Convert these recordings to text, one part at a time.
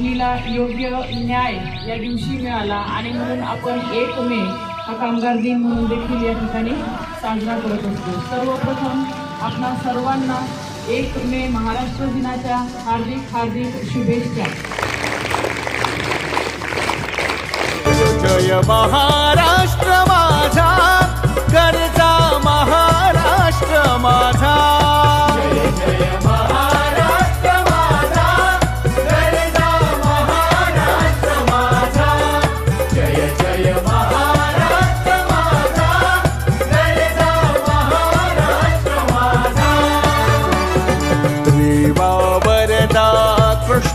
मीला योग्य न्याय या दिवशी मिळाला आणि म्हणून आपण एक मे हा कामगार दिन म्हणून देखील या ठिकाणी साजरा करत असतो. सर्वप्रथम आपणा सर्वांना एक मे महाराष्ट्र दिनाच्या हार्दिक हार्दिक शुभेच्छा. जय महा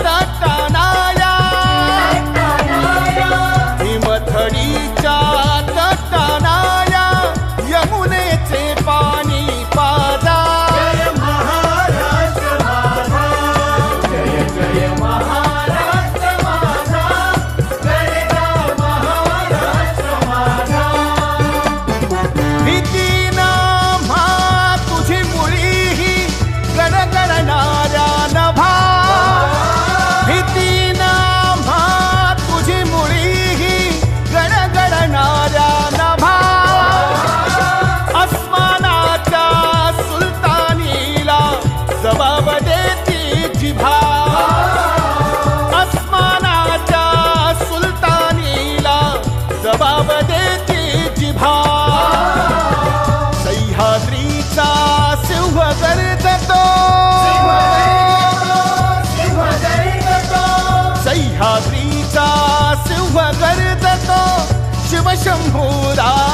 तटनाया हिमथडीच्या सह्याद्रीचा सिंह गर्जतो. शिवशंभूरा